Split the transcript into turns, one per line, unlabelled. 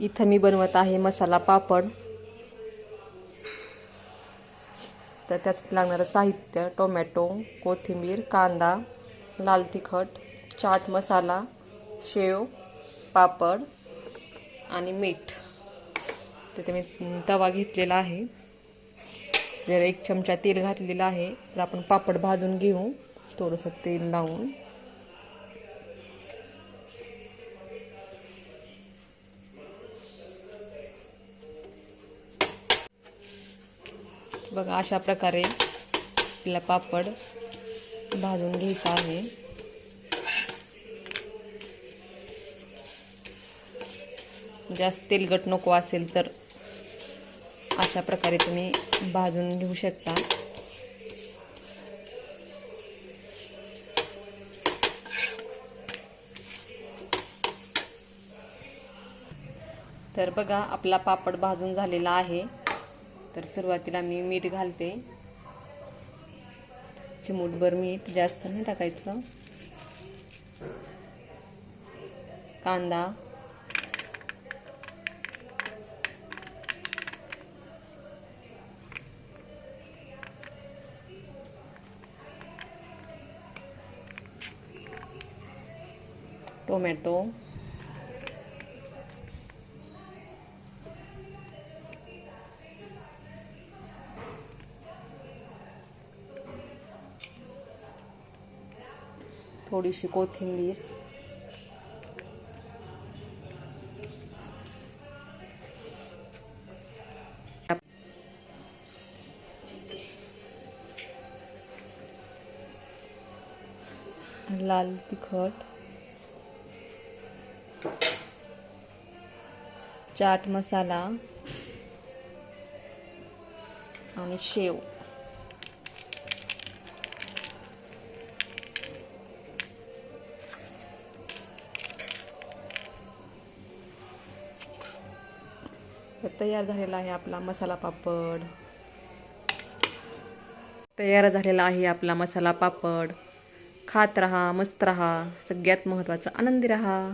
इथं मी बनवत आहे मसाला पापड. तर त्यासाठी लागणारं साहित्य टोमॅटो कोथिंबीर कांदा लाल तिखट चाट मसाला शेव पापड आणि मीठ. तिथे मी तवा घेतलेला आहे. जर एक चमचा तेल घातलेलं आहे तर आपण पापड भाजून घेऊ. थोडंसं तेल लावून. बघा अशा प्रकारे आपला पापड भाजून घ्यायचा आहे. जास्त तेलगट नको असेल तर अशा प्रकारे तुम्ही भाजून घेऊ शकता. तर बघा आपला पापड भाजून झालेला आहे. तर सुरुवातीला मी मीठ घालते. चिमूटभर मीठ जास्त नाही टाकायचं. कांदा. टोमॅटो. थोडीशी कोथिंबीर. लाल तिखट. चाट मसाला. आणि शेव. तर तयार झालेला आहे आपला मसाला पापड. तयार झालेला आहे आपला मसाला पापड. खात रहा मस्त रहा. सगळ्यात महत्त्वाचं आनंदी रहा.